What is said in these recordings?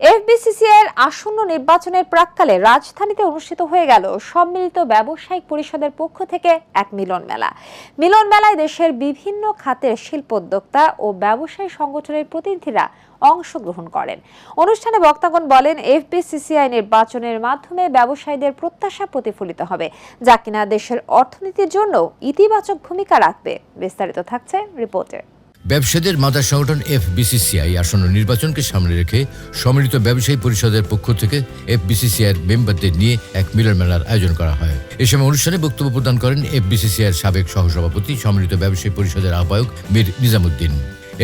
FBCCI এর আসন্ন নির্বাচনের প্রাককালে রাজধানীতে অনুষ্ঠিত হয়ে গেল সম্মিলিত ব্যবসায়িক পরিষদের পক্ষ থেকে এক মিলন মেলা। মিলন মেলায় দেশের বিভিন্ন খাতের শিল্পোদ্যোক্তা ও ব্যবসায়ী সংগঠনের প্রতিনিধিরা অংশগ্রহণ করেন। অনুষ্ঠানে বক্তাগণ বলেন এফবিসিসিআই নির্বাচনের মাধ্যমে ব্যবসায়ীদের প্রত্যাশা প্রতিফলিত হবে, যা কিনা দেশের অর্থনীতির জন্য ইতিবাচক ভূমিকা রাখবে, বিস্তারিত থাকছে রিপোর্টে। ব্যবসায়ীদের মাদার সংগঠন এফবিসিসিআই আসন্ন নির্বাচনকে সামনে রেখে সম্মিলিত ব্যবসায়ী পরিষদের পক্ষ থেকে এফবিসিসিআই এর মেম্বারদের নিয়ে এক মিলন মেলার আয়োজন করা হয়। এ সময় অনুষ্ঠানে বক্তব্য প্রদান করেন এফবিসিসিআই এর সাবেক সহসভাপতি, সম্মিলিত ব্যবসায়ী পরিষদের আহ্বায়ক মীর নিজামুদ্দিন।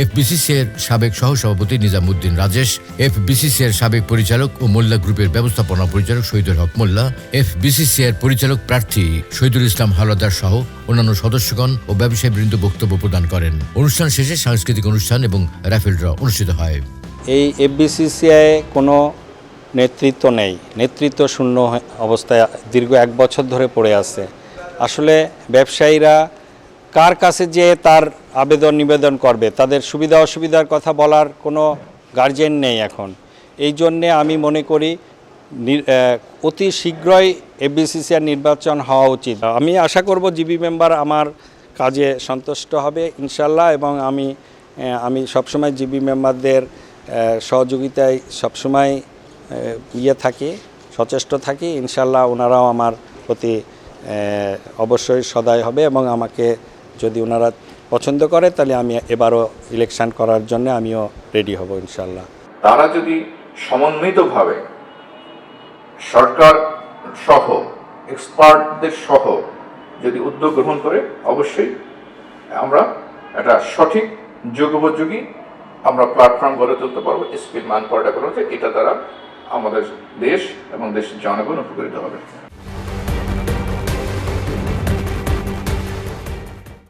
এফবিসিসিআই এর সাবেক সহসভাপতি নিজামুদ্দিন রাজেশ এফবিসিসিআই এর সাবেক পরিচালক ও মোল্লা গ্রুপের ব্যবস্থাপনা পরিচালক শহীদুল হক মোল্লা এফবিসিসিআই এর পরিচালক প্রার্থী শহীদুল ইসলাম হাওলাদার সহ অন্যান্য সদস্যগণ ও ব্যবসায়ীবৃন্দ বক্তব্য প্রদান করেন। অনুষ্ঠান শেষে সাংস্কৃতিক অনুষ্ঠান এবং র্যাফেল ড্র অনুষ্ঠিত হয়। এই এফবিসিসিআই কোনো নেতৃত্ব নেই। নেতৃত্ব শূন্য অবস্থায় দীর্ঘ এক বছর ধরে পড়ে আছে। আসলে ব্যবসায়ীরা কার কাছে যে তার আবেদন নিবেদন করবে? তাদের সুবিধা অসুবিধার কথা বলার কোনো গার্জেন নেই এখন। এই জন্যে আমি মনে করি অতি শীঘ্রই এফবিসিসিআর নির্বাচন হওয়া উচিত। আমি আশা করব জিবি মেম্বার আমার কাজে সন্তুষ্ট হবে ইনশাল্লাহ এবং আমি আমি সবসময় জিবি মেম্বারদের সহযোগিতায় সবসময় ইয়ে থাকি, সচেষ্ট থাকি। ইনশাল্লাহ ওনারাও আমার প্রতি অবশ্যই সদায় হবে এবং আমাকে যদি ওনারা পছন্দ করে, তাহলে আমি এবারও ইলেকশন করার জন্য আমিও রেডি হব ইনশাল্লাহ তারা যদি সমন্বিতভাবে সরকার সহ এক্সপার্টদের সহ যদি উদ্যোগ গ্রহণ করে, অবশ্যই আমরা একটা সঠিক যুগোপযোগী আমরা প্ল্যাটফর্ম গড়ে তুলতে পারব স্পিড মান পর্যায়ে এটা দ্বারা আমাদের দেশ এবং দেশের জনগণ উপকৃত হবে।